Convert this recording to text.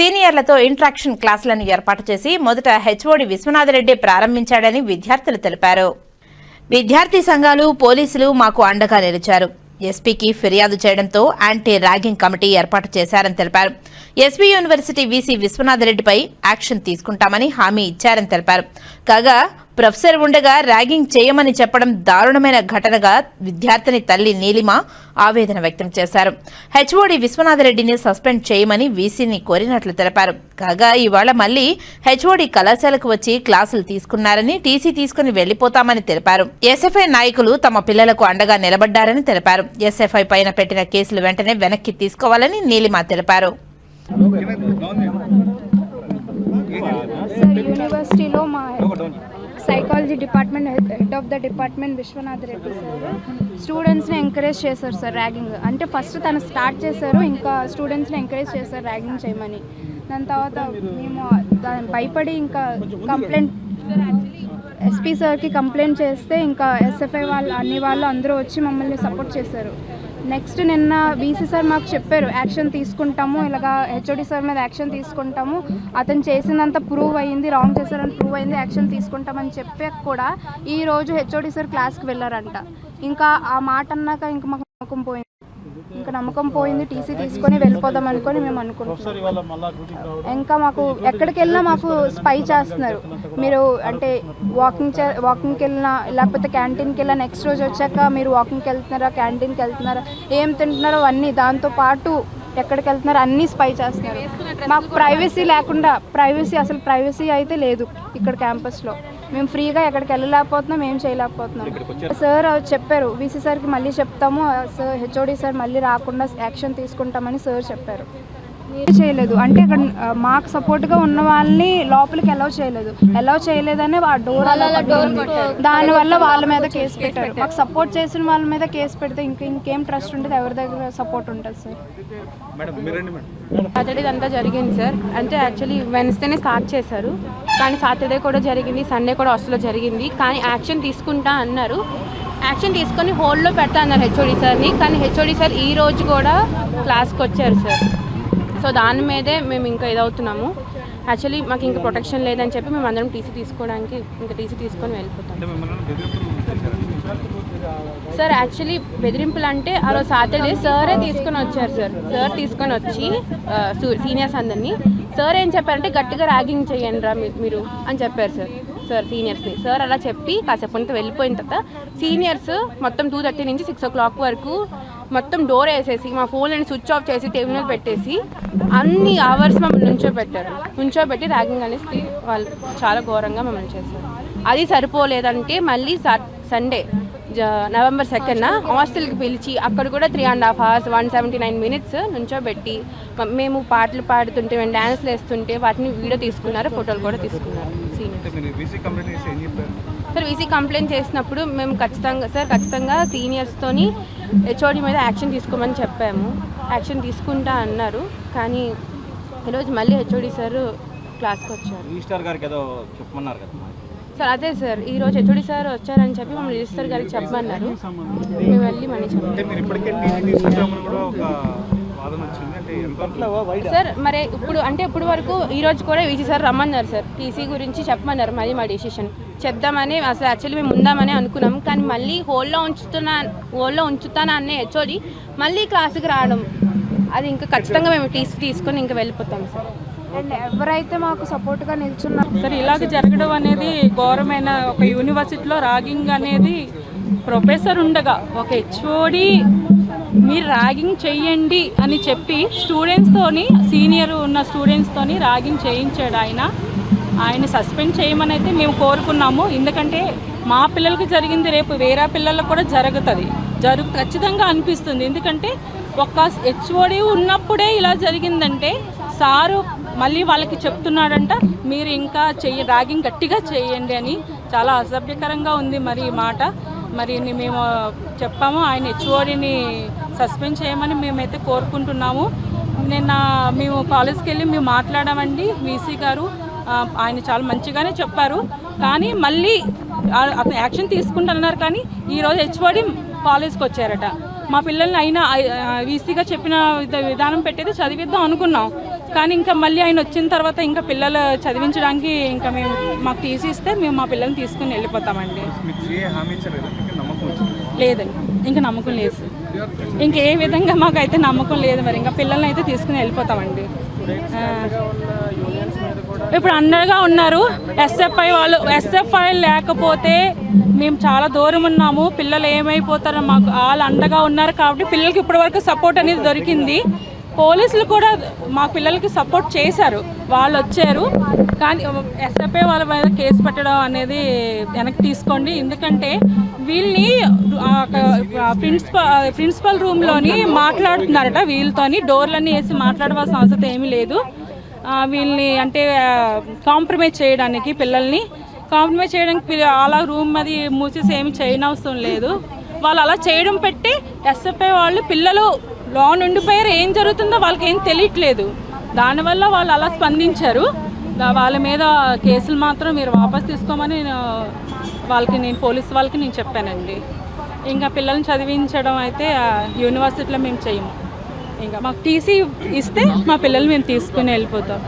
సీనియర్లతో interaction క్లాసులను ఏర్పాటు చేసి మొదట హెచ్ఓడి విశ్వనాథరెడ్డి ప్రారంభించాడని విద్యార్థులు తెలిపారు. విద్యార్థి సంఘాలు పోలీసులు మాకు అండగా నిలిచారు. ఎస్పీకి ఫిర్యాదు చేయడంతో యాంటీ ర్యాగింగ్ కమిటీ ఏర్పాటు చేశారని తెలిపారు. ఎస్పీ యూనివర్సిటీ వీసీ విశ్వనాథరెడ్డిపై యాక్షన్ తీసుకుంటామని హామీ ఇచ్చారని తెలిపారు. కాగా ప్రొఫెసర్ ఉండగా ర్యాగింగ్ చేయమని చెప్పడం దారుణమైన ఘటనగా విద్యార్థిని తల్లి నీలిమ ఆవేదన వ్యక్తం చేశారు. హెచ్ఓడి విశ్వనాథరెడ్డిని సస్పెండ్ చేయమని వీసీని కోరినట్లు తెలిపారు. కాగా ఇవాళ మళ్ళీ హెచ్ఓడి కళాశాలకు వచ్చి క్లాసులు తీసుకున్నారని టీసీ తీసుకుని వెళ్ళిపోతామని తెలిపారు. ఎస్ఎఫ్ఐ నాయకులు తమ పిల్లలకు అండగా నిలబడ్డారని తెలిపారు. ఎస్ఎఫ్ఐ పైన పెట్టిన కేసులు వెంటనే వెనక్కి తీసుకోవాలని నీలిమ తెలిపారు. యూనివర్సిటీలో మా psychology department head of the department Vishwanath Reddy sir. స్టూడెంట్స్ని ఎంకరేజ్ చేశారు సార్ ర్యాగింగ్. అంటే ఫస్ట్ తను స్టార్ట్ చేశారు ఇంకా స్టూడెంట్స్ని ఎంకరేజ్ చేశారు ర్యాగింగ్ చేయమని. దాని తర్వాత మేము దాని భయపడి ఇంకా కంప్లైంట్ ఎస్పీ సార్కి కంప్లైంట్ చేస్తే ఇంకా ఎస్ఎఫ్ఐ వాళ్ళు అన్ని వాళ్ళు అందరూ వచ్చి మమ్మల్ని సపోర్ట్ చేశారు. నెక్స్ట్ నిన్న బీసీ సార్ మాకు చెప్పారు యాక్షన్ తీసుకుంటాము ఇలాగా హెచ్ఓడి సార్ మీద యాక్షన్ తీసుకుంటాము. అతను చేసిందంత ప్రూవ్ అయ్యింది రాంగ్ చేశారని ప్రూవ్ అయింది యాక్షన్ తీసుకుంటామని చెప్పాక కూడా ఈరోజు హెచ్ఓడి సార్ క్లాస్కి వెళ్ళారంట. ఇంకా ఆ మాట అన్నాక ఇంకా మాకు నమ్మకం పోయింది. ఇంకా నమ్మకం పోయింది టీసీ తీసుకొని వెళ్ళిపోదాం అనుకొని మేము అనుకుంటున్నాం. ఇంకా మాకు ఎక్కడికి వెళ్ళినా మాకు స్పై చేస్తున్నారు. మీరు అంటే వాకింగ్ చే వాకింగ్కి వెళ్ళినా లేకపోతే క్యాంటీన్కి వెళ్ళినా నెక్స్ట్ రోజు వచ్చాక మీరు వాకింగ్కి వెళ్తున్నారా క్యాంటీన్కి వెళ్తున్నారా ఏం తింటున్నారో అన్నీ దాంతో పాటు ఎక్కడికి వెళ్తున్నారు అన్నీ స్పై చేస్తున్నారు. మాకు ప్రైవసీ లేకుండా ప్రైవసీ అసలు ప్రైవసీ అయితే లేదు ఇక్కడ క్యాంపస్లో మేము ఫ్రీగా ఎక్కడికి వెళ్ళలేకపోతున్నాం ఏం చేయలేకపోతున్నాం. సార్ చెప్పారు. వీసీ సార్కి మళ్ళీ చెప్తాము. సార్ హెచ్ఓడి సార్ మళ్ళీ రాకుండా యాక్షన్ తీసుకుంటామని సార్ చెప్పారు. చేయలేదు. అంటే అక్కడ మాకు సపోర్ట్గా ఉన్న వాళ్ళని లోపలికి అలౌ చేయలేదు. అలౌ చేయలేదని ఆ డోర్. దానివల్ల వాళ్ళ మీద కేసు పెట్టారు. మాకు సపోర్ట్ చేసిన వాళ్ళ మీద కేసు పెడితే ఇంక ఇంకేం ట్రస్ట్ ఉంటుంది ఎవరి దగ్గర సపోర్ట్ ఉంటుంది సార్ సాటర్డే అంతా జరిగింది సార్ అంటే యాక్చువల్లీ వెన్స్డేనే స్టార్ట్ చేశారు. కానీ సాటర్డే కూడా జరిగింది సండే కూడా హాస్టల్లో జరిగింది. కానీ యాక్షన్ తీసుకుంటా అన్నారు. యాక్షన్ తీసుకొని హోల్డ్లో పెడతా అన్నారు హెచ్ఓడి సార్ని కానీ హెచ్ఓడి సార్ ఈ రోజు కూడా క్లాస్కి వచ్చారు సార్ సో దాని మీదే మేము ఇంకా ఇదవుతున్నాము. యాక్చువల్లీ మాకు ఇంకా ప్రొటెక్షన్ లేదని చెప్పి మేము అందరం టీసీ తీసుకోవడానికి ఇంకా టీసీ తీసుకొని వెళ్ళిపోతాం. సార్ యాక్చువల్లీ బెదిరింపులు అంటే ఆ రోజు సాటర్డే సారే తీసుకొని వచ్చారు సార్. సార్ తీసుకొని వచ్చి సీనియర్స్ అందరినీ. సార్ ఏం చెప్పారంటే గట్టిగా ర్యాగింగ్ చేయండి రా మీరు అని చెప్పారు సార్. సార్ సీనియర్స్ని. సార్ అలా చెప్పి కాసేపు అంతా వెళ్ళిపోయిన తర్వాత సీనియర్స్ మొత్తం టూ థర్టీ నుంచి సిక్స్ ఓ క్లాక్ వరకు మొత్తం డోర్ వేసేసి మా ఫోన్లని స్విచ్ ఆఫ్ చేసి టేబుల్ మీద పెట్టేసి అన్ని అవర్స్ మమ్మల్ని నుంచోబెట్టారు. నుంచోబెట్టి ర్యాగింగ్ అనేసి వాళ్ళు చాలా ఘోరంగా మమ్మల్ని చేశారు అది సరిపోలేదంటే మళ్ళీ సండే నవంబర్ సెకండ్న హాస్టల్కి పిలిచి అక్కడ కూడా three and half hours one seventy nine minutes నుంచోబెట్టి మేము పాటలు పాడుతుంటే మేము డ్యాన్స్లు వేస్తుంటే వాటిని వీడియో తీసుకున్నారు ఫోటోలు కూడా తీసుకున్నారు. సీనియర్ సార్ వీసీ కంప్లైంట్ చేసినప్పుడు మేము ఖచ్చితంగా సార్ ఖచ్చితంగా సీనియర్స్తోని హెచ్ఓడి మీద యాక్షన్ తీసుకోమని చెప్పాము. యాక్షన్ తీసుకుంటా అన్నారు. కానీ ఈరోజు మళ్ళీ హెచ్ఓడి సార్ క్లాస్కి వచ్చారు. రిజిస్టార్ గారికి ఏదో చెప్పమన్నారు కదా సార్ అదే సార్ ఈరోజు హెచ్ఓడి సార్ వచ్చారని చెప్పి మమ్మల్ని రిజిస్టర్ గారికి చెప్పమన్నారు. మేము వెళ్ళి మనీ చెప్పాము మీరు సార్ మరి ఇప్పుడు అంటే ఇప్పుడు వరకు ఈ రోజు కూడా వీసీ సార్ రమ్మన్నారు సార్. టీసీ గురించి చెప్పమన్నారు మళ్ళీ మా డెసిషన్ చెప్దామని అసలు యాక్చువల్లీ మేము ఉందామని అనుకున్నాం. కానీ మళ్ళీ హోల్లో ఉంచుతున్నా హోల్లో ఉంచుతానా అనే హెచ్ఓడి మళ్ళీ క్లాస్కి రావడం. అది ఇంకా ఖచ్చితంగా మేము టీసీ తీసుకొని ఇంకా వెళ్ళిపోతాం సార్. అండ్ ఎవరైతే మాకు సపోర్ట్గా నిల్చున్నారు సరే ఇలాగ జరగడం అనేది ఘోరమైన ఒక యూనివర్సిటీలో ర్యాగింగ్ అనేది ప్రొఫెసర్ ఉండగా ఒక హెచ్ఓడి మీరు ర్యాగింగ్ చెయ్యండి అని చెప్పి స్టూడెంట్స్తోని సీనియర్ ఉన్న స్టూడెంట్స్తోని ర్యాగింగ్ చేయించాడు ఆయన. ఆయన సస్పెండ్ చేయమని అయితే మేము కోరుకున్నాము. ఎందుకంటే మా పిల్లలకి జరిగింది రేపు వేరే పిల్లలకు కూడా జరుగుతుంది. జరుగు ఖచ్చితంగా అనిపిస్తుంది. ఎందుకంటే ఒక్క హెచ్ఓడి ఉన్నప్పుడే ఇలా జరిగిందంటే సారు మళ్ళీ వాళ్ళకి చెప్తున్నాడంట మీరు ఇంకా చెయ్యి ర్యాగింగ్ గట్టిగా చేయండి అని. చాలా అసభ్యకరంగా ఉంది మరి ఈ మాట. మరి మేము చెప్పాము. ఆయన హెచ్ఓడిని సస్పెండ్ చేయమని మేమైతే కోరుకుంటున్నాము. నిన్న మేము కాలేజ్కి వెళ్ళి మేము మాట్లాడామండి వీసీ గారు. ఆయన చాలా మంచిగానే చెప్పారు. కానీ మళ్ళీ అతను యాక్షన్ తీసుకుంటున్నారు కానీ ఈరోజు హెచ్ఓడి కాలేజ్కి వచ్చారట. మా పిల్లల్ని అయినా వీసీగా చెప్పిన విధ- విధానం పెట్టేది చదివిద్దాం అనుకున్నాం. కానీ ఇంకా మళ్ళీ ఆయన వచ్చిన తర్వాత ఇంకా పిల్లలు చదివించడానికి ఇంకా మేము మాకు టీసీ ఇస్తే మేము మా పిల్లల్ని తీసుకుని వెళ్ళిపోతామండి. లేదండి. ఇంకా నమ్మకం లేదు. సార్. ఇంకా ఏ విధంగా మాకైతే నమ్మకం లేదు మరి ఇంకా పిల్లల్ని అయితే తీసుకుని వెళ్ళిపోతామండి. ఇప్పుడు అండగా ఉన్నారు. ఎస్ఎఫ్ఐ వాళ్ళు ఎస్ఎఫ్ఐ లేకపోతే మేము చాలా దూరం ఉన్నాము. పిల్లలు ఏమైపోతారో మాకు వాళ్ళు అండగా ఉన్నారు కాబట్టి పిల్లలకి ఇప్పటివరకు సపోర్ట్ అనేది దొరికింది. పోలీసులు కూడా మా పిల్లలకి సపోర్ట్ చేశారు. వాళ్ళు వచ్చారు. కానీ ఎస్ఎఫ్ఐ వాళ్ళ మీద కేసు పెట్టడం అనేది వెనక్కి తీసుకోండి. ఎందుకంటే వీళ్ళని ప్రిన్సిపల్ ప్రిన్సిపల్ రూమ్లోని మాట్లాడుతున్నారట వీళ్ళతోని. డోర్లన్నీ వేసి మాట్లాడవలసిన అవసరం ఏమీ లేదు. వీళ్ళని అంటే కాంప్రమైజ్ చేయడానికి పిల్లల్ని. కాంప్రమైజ్ చేయడానికి అలా రూమ్ అది మూసేసి ఏమి చేయనవసరం లేదు. వాళ్ళు అలా చేయడం పెట్టి ఎస్ఎఫ్ఐ వాళ్ళు పిల్లలు లోన్ ఉండిపోయారు ఏం జరుగుతుందో వాళ్ళకి ఏం తెలియట్లేదు. దానివల్ల వాళ్ళు అలా స్పందించారు. వాళ్ళ మీద కేసులు మాత్రం మీరు వాపస్ తీసుకోమని నేను వాళ్ళకి నేను పోలీస్ వాళ్ళకి నేను చెప్పానండి. ఇంకా పిల్లల్ని చదివించడం అయితే యూనివర్సిటీలో మేము చేయము ఇంకా మాకు టీసీ ఇస్తే మా పిల్లలు మేము తీసుకుని వెళ్ళిపోతాం.